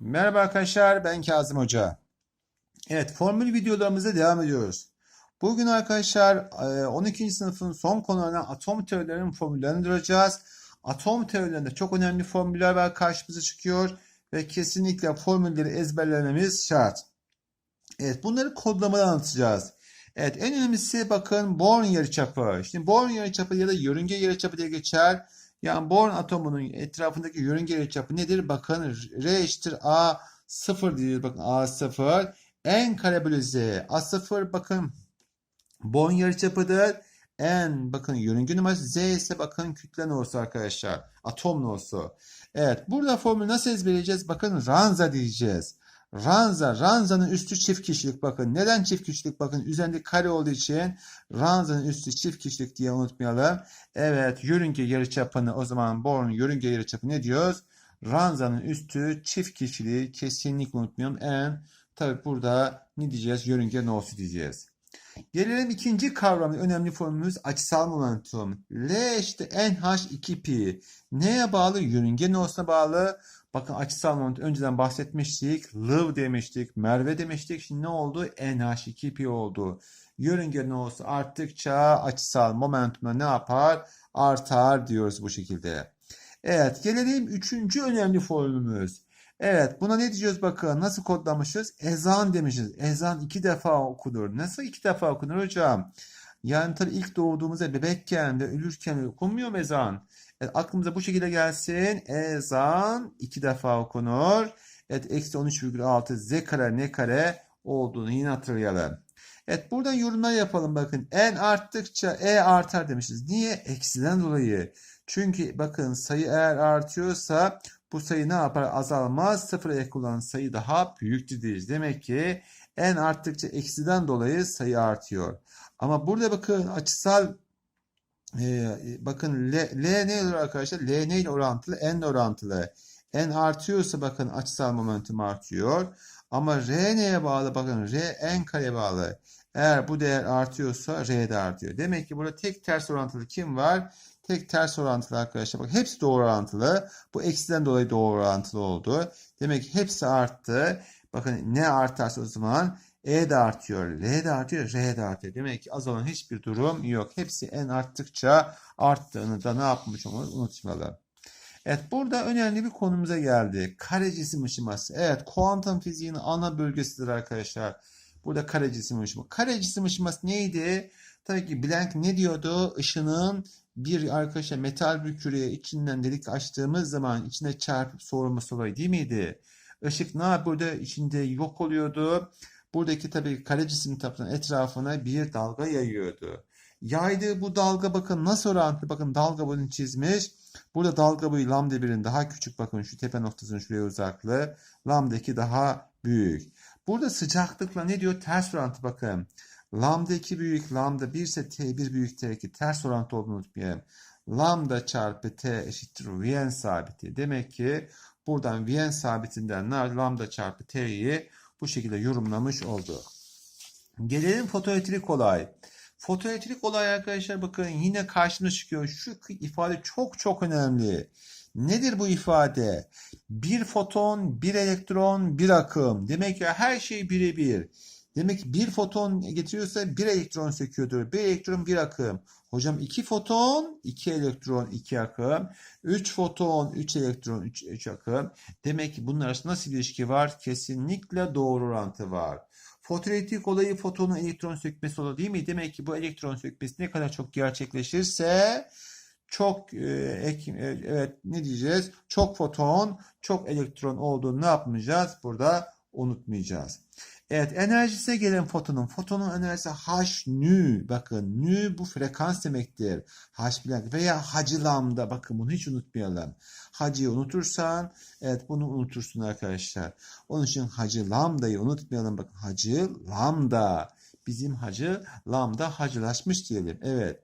Merhaba arkadaşlar ben Kazım Hoca. Evet formül videolarımıza devam ediyoruz. Bugün arkadaşlar e, 12. sınıfın son konularına atom teorilerinin formüllerini duracağız. Atom teorilerinde çok önemli formüller var karşımıza çıkıyor ve kesinlikle formülleri ezberlememiz şart. Evet bunları kodlamadan anlatacağız. Evet en önemlisi bakın Born yarıçapı. Şimdi Born yarıçapı ya da yörünge yarıçapı diye geçer. Yani Born atomunun etrafındaki yörünge yarıçapı nedir? Bakın R eşittir A 0 diyoruz. Bakın A 0. N kare. A 0 bakın Born yarıçapıdır. N bakın yörünge numarası. Z ise bakın kütle numarası arkadaşlar. Atom numarası. Evet burada formülü nasıl ezberleyeceğiz? Bakın ranza diyeceğiz. Ranza, ranzanın üstü çift kişilik bakın. Neden çift kişilik? Bakın üzerinde kare olduğu için ranzanın üstü çift kişilik diye unutmayalım. Evet, yörünge yarıçapını o zaman Born yörünge yarıçapı ne diyoruz? Ranzanın üstü çift kişiliği kesinlikle unutmayalım. En tabi burada ne diyeceğiz? Yörünge no'su diyeceğiz. Gelelim ikinci kavramı önemli formülümüz açısal momentum. L işte NH2pi. Neye bağlı? Yörünge no'suna bağlı. Bakın açısal momentum önceden bahsetmiştik. Love demiştik. Merve demiştik. Şimdi ne oldu? NH2pi oldu. Yörünge no'su arttıkça açısal momentumda ne yapar? Artar diyoruz bu şekilde. Evet gelelim üçüncü önemli formülümüz. Evet buna ne diyeceğiz bakın nasıl kodlamışız? Ezan demişiz. Ezan iki defa okunur. Nasıl iki defa okunur hocam? Yani tabii ilk doğduğumuzda bebekken ve ölürken okunmuyor mu ezan? Evet, aklımıza bu şekilde gelsin. Ezan iki defa okunur. Evet eksi 13,6 z kare ne kare olduğunu yine hatırlayalım. Evet buradan yorumlar yapalım bakın. N arttıkça E artar demişiz. Niye? Eksiden dolayı. Çünkü bakın sayı eğer artıyorsa bu sayı ne yapar? Azalmaz. Sıfıra olan sayı daha diyeceğiz. Demek ki n arttıkça eksiden dolayı sayı artıyor. Ama burada bakın açısal e, bakın L, L ne olur arkadaşlar? L ne orantılı? N orantılı. N artıyorsa bakın açısal momentum artıyor. Ama R neye bağlı? Bakın R N kare bağlı. Eğer bu değer artıyorsa R de artıyor. Demek ki burada tek ters orantılı kim var? Tek ters orantılı arkadaşlar. Bak hepsi doğru orantılı. Bu eksiden dolayı doğru orantılı oldu. Demek ki hepsi arttı. Bakın ne artarsa o zaman E de artıyor, L de artıyor, R de artıyor. Demek ki azalan hiçbir durum yok. Hepsi n arttıkça arttığını da ne yapmış olmalıyız unutmayalım. Evet burada önemli bir konumuza geldi. Kare cisim ışıması. Evet kuantum fiziğinin ana bölgesidir arkadaşlar. Burada kare cisim ışıması. Kare cisim ışıması neydi? Tabii ki Planck ne diyordu? Işının bir arkadaşa metal bir küreye içinden delik açtığımız zaman içine çarpıp soğurması olayı değil miydi? Işık ne yapıyor? Burada içinde yok oluyordu. Buradaki tabii kare cisim etrafına bir dalga yayıyordu. Yaydığı bu dalga bakın nasıl orantılı? Bakın dalga boyunu çizmiş. Burada dalga boyu lambda birin daha küçük. Bakın şu tepe noktasının şuraya uzaklığı. Lambda 2 daha büyük. Burada sıcaklıkla ne diyor? Ters orantı bakın. Lambda 2 büyük, lambda 1 ise T1 büyük T2 ters orantı olduğunu unutmayalım. Lambda çarpı T eşittir Vn sabiti. Demek ki buradan Vn sabitinden lambda çarpı T'yi bu şekilde yorumlamış oldu. Gelelim fotoelektrik olay. Fotoelektrik olay arkadaşlar bakın yine karşımıza çıkıyor. Şu ifade çok çok önemli. Nedir bu ifade? Bir foton, bir elektron, bir akım. Demek ki her şey birebir. Demek ki bir foton getiriyorsa bir elektron söküyordur. Bir elektron bir akım. Hocam iki foton, iki elektron, iki akım. Üç foton, üç elektron, üç, üç akım. Demek ki bunun arasında nasıl bir ilişki var? Kesinlikle doğru orantı var. Fotoelektrik olayı fotonun elektron sökmesi olur değil mi? Demek ki bu elektron sökmesi ne kadar çok gerçekleşirse çok e, ek, e, evet ne diyeceğiz? Çok foton, çok elektron olduğunu ne yapmayacağız? Burada unutmayacağız. Evet enerjisine gelen fotonun. Fotonun enerjisi h nü. Bakın nü bu frekans demektir. H blank veya hacı lambda. Bakın bunu hiç unutmayalım. Hacıyı unutursan evet bunu unutursun arkadaşlar. Onun için hacı lambdayı unutmayalım. Bakın hacı lambda. Bizim hacı lambda hacılaşmış diyelim. Evet.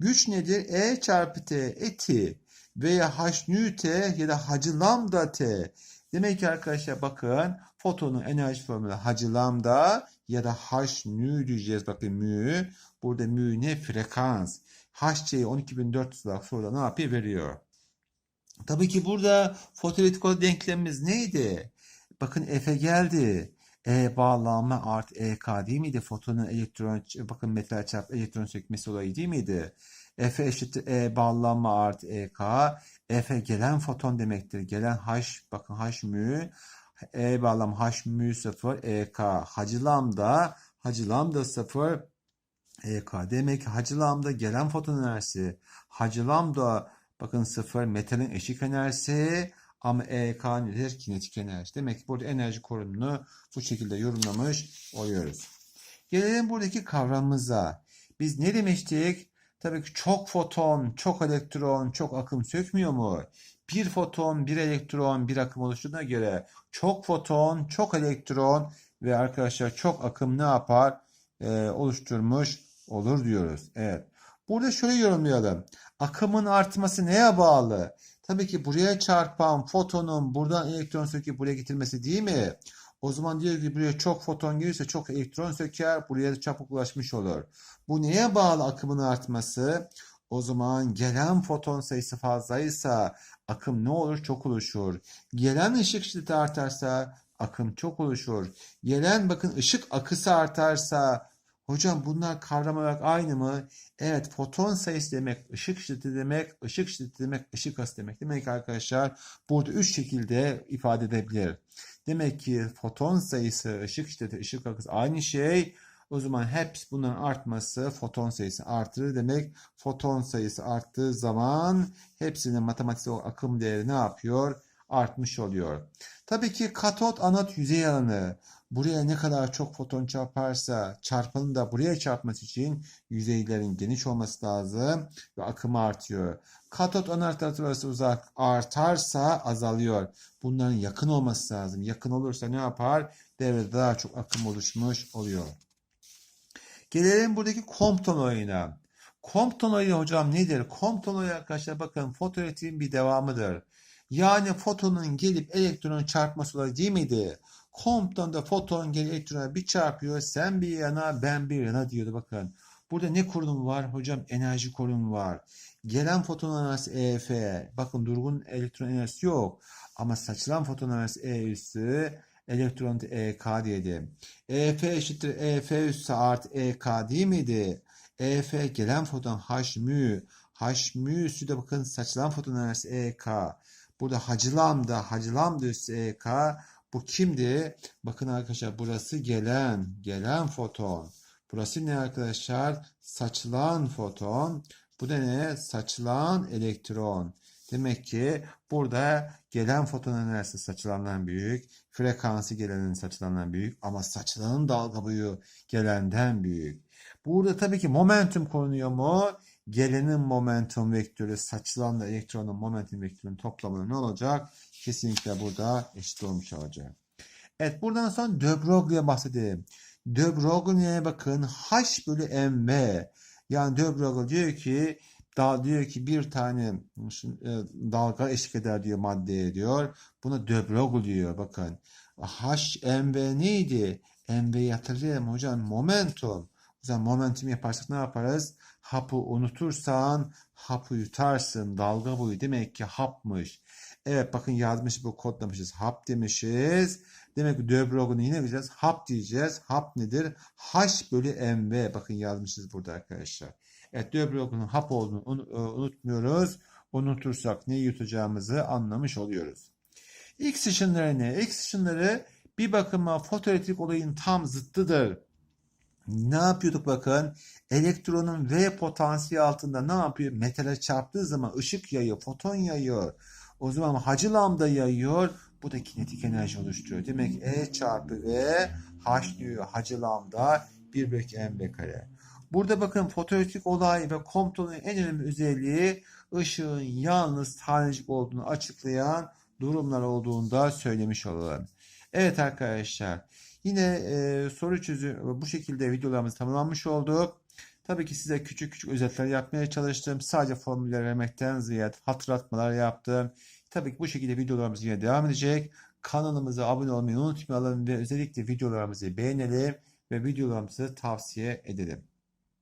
Güç nedir? E çarpı T eti veya h nü T ya da hacı lambda T. Demek ki arkadaşlar bakın fotonun enerji formülü hacı lambda ya da h nü diyeceğiz. Bakın mü. Burada mü ne? Frekans. HC'yi 12400 olarak soruda ne yapıyor? Veriyor. Tabii ki burada fotoelektrik denklemimiz neydi? Bakın F geldi. E bağlanma artı EK değil miydi? Fotonun elektron, bakın metal çarpı elektron sökmesi olayı değil miydi? F eşittir E bağlanma artı EK. F gelen foton demektir. Gelen H, bakın H mü. E bağlam H mü 0 EK. Hacı lambda, hacı lambda 0 EK. Demek ki hacı lambda gelen foton enerjisi. Hacı lambda bakın 0 metalin eşik enerjisi. Ama EK nedir? Kinetik enerji. Demek ki burada enerji korunumunu bu şekilde yorumlamış oluyoruz. Gelelim buradaki kavramımıza. Biz ne demiştik? Tabii ki çok foton, çok elektron, çok akım sökmüyor mu? Bir foton, bir elektron, bir akım oluştuğuna göre çok foton, çok elektron ve arkadaşlar çok akım ne yapar? Ee, oluşturmuş olur diyoruz. Evet. Burada şöyle yorumlayalım. Akımın artması neye bağlı? Tabii ki buraya çarpan fotonun buradan elektron söküp buraya getirmesi değil mi? O zaman diyor ki buraya çok foton gelirse çok elektron söker, buraya da çabuk ulaşmış olur. Bu neye bağlı akımın artması? O zaman gelen foton sayısı fazlaysa akım ne olur? Çok oluşur. Gelen ışık şiddeti artarsa akım çok oluşur. Gelen bakın ışık akısı artarsa hocam bunlar kavram olarak aynı mı? Evet foton sayısı demek ışık şiddeti demek, ışık şiddeti demek ışık hızı demek. Demek ki arkadaşlar burada üç şekilde ifade edebilir. Demek ki foton sayısı, ışık şiddeti, ışık akısı aynı şey. O zaman hepsi bunların artması foton sayısı artırır demek. Foton sayısı arttığı zaman hepsinin matematiksel akım değeri ne yapıyor? Artmış oluyor. Tabii ki katot anot yüzey alanı. Buraya ne kadar çok foton çarparsa çarpanın da buraya çarpması için yüzeylerin geniş olması lazım ve akımı artıyor. Katot anot arası uzak artarsa azalıyor. Bunların yakın olması lazım. Yakın olursa ne yapar? Devrede daha çok akım oluşmuş oluyor. Gelelim buradaki Compton oyuna. Compton oyunu hocam nedir? Compton oyunu arkadaşlar bakın fotoelektriğin bir devamıdır. Yani fotonun gelip elektronun çarpması olayı değil miydi? Compton'da foton gelip elektrona bir çarpıyor. Sen bir yana ben bir yana diyordu bakın. Burada ne korunumu var? Hocam enerji korunumu var. Gelen foton enerjisi EF. Bakın durgun elektron enerjisi yok. Ama saçılan foton enerjisi E elektron EK diyelim. EF eşittir EF üssü artı EK değil miydi? EF gelen foton H mü. H mü üssü de bakın saçılan foton enerjisi EK. Burada hacı lambda, hacı lambda üssü EK. Bu kimdi? Bakın arkadaşlar burası gelen, gelen foton. Burası ne arkadaşlar? Saçılan foton. Bu da ne? Saçılan elektron. Demek ki burada gelen foton enerjisi saçılandan büyük, frekansı gelenin saçılandan büyük ama saçılanın dalga boyu gelenden büyük. Burada tabii ki momentum korunuyor mu? Gelenin momentum vektörü saçılanla elektronun momentum vektörünün toplamı ne olacak? Kesinlikle burada eşit olmuş olacak. Evet buradan sonra de Broglie'ye bahsedelim. De Broglie'ye bakın H bölü mv. Yani de Broglie diyor ki daha diyor ki bir tane e, dalga eşlik eder diyor maddeye diyor. Buna de Broglie diyor bakın. H mv neydi? mv'yi hatırlayalım hocam momentum. O zaman momentum yaparsak ne yaparız? Hapı unutursan hapı yutarsın. Dalga boyu demek ki hapmış. Evet bakın yazmış bu kodlamışız. Hap demişiz. Demek ki de Broglie'ni yine bileceğiz. Hap diyeceğiz. Hap nedir? H bölü mv. Bakın yazmışız burada arkadaşlar. Evet de Broglie'nin hap olduğunu e, unutmuyoruz. Unutursak ne yutacağımızı anlamış oluyoruz. X ışınları ne? X ışınları bir bakıma fotoelektrik olayın tam zıttıdır. Ne yapıyorduk bakın? Elektronun V potansiyeli altında ne yapıyor? Metale çarptığı zaman ışık yayıyor, foton yayıyor. O zaman hacı lambda yayıyor. Bu da kinetik enerji oluşturuyor. Demek E çarpı V H diyor hacı lambda 1 bölü mv kare. Burada bakın fotoelektrik olay ve Compton'un en önemli özelliği ışığın yalnız tanecik olduğunu açıklayan durumlar olduğunda söylemiş olalım. Evet arkadaşlar yine e, soru çözü bu şekilde videolarımız tamamlanmış olduk. Tabii ki size küçük küçük özetler yapmaya çalıştım. Sadece formüller vermekten ziyade hatırlatmalar yaptım. Tabii ki bu şekilde videolarımız yine devam edecek. Kanalımıza abone olmayı unutmayalım ve özellikle videolarımızı beğenelim ve videolarımızı tavsiye edelim.